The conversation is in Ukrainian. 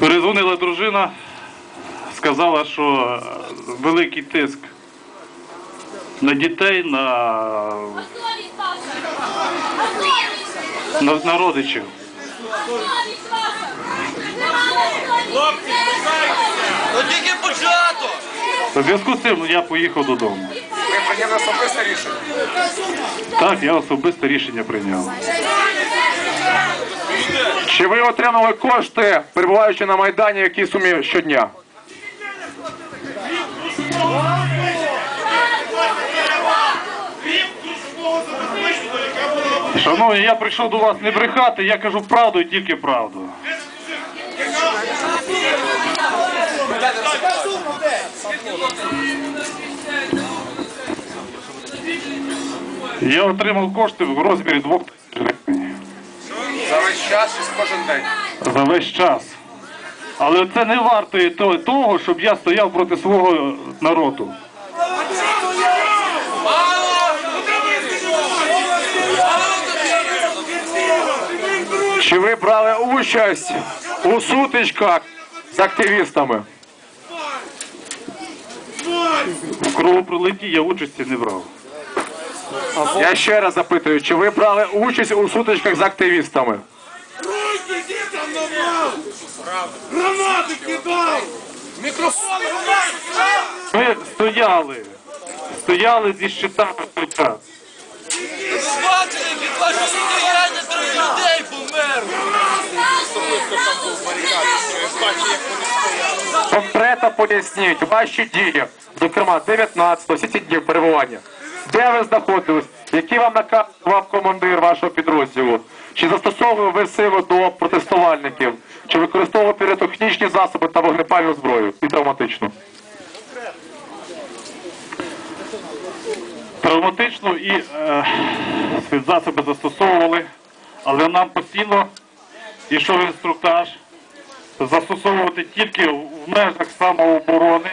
Перезвонила дружина, сказала, що великий тиск на дітей, на, на, на родичів. Ну тільки початок! У зв'язку з цим я поїхав додому. Ви прийняли особисте рішення. Так, я особисте рішення прийняв. Чи ви отримали кошти, перебуваючи на Майдані, в якій сумі щодня? Шановні, я прийшов до вас не брехати, я кажу правду і тільки правду. Я отримав кошти в розмірі 2 тисяч За весь час чи кожен день? за весь час. Але це не вартує то- того, щоб я стояв проти свого народу. Чи ви брали участь у сутичках з активістами? В кровопролитті я участі не брав. Я ще раз запитую, чи ви брали участь у сутичках з активістами? Руки где там набрал? Гранаты кидал! Микрофон Ми стояли, стояли зі щитами час. Бачили, від вашого стояння троє людей померло! Конкретно поясніть ваші дії, зокрема 19 всі ці дні перебування. Де ви знаходились? Які вам наказував командир вашого підрозділу? Чи застосовували ви силу до протестувальників? Чи використовували піротехнічні засоби та вогнепальну зброю і травматичну? Травматичну і е, спецзасоби застосовували, але нам постійно йшов інструктаж застосовувати тільки в межах самооборони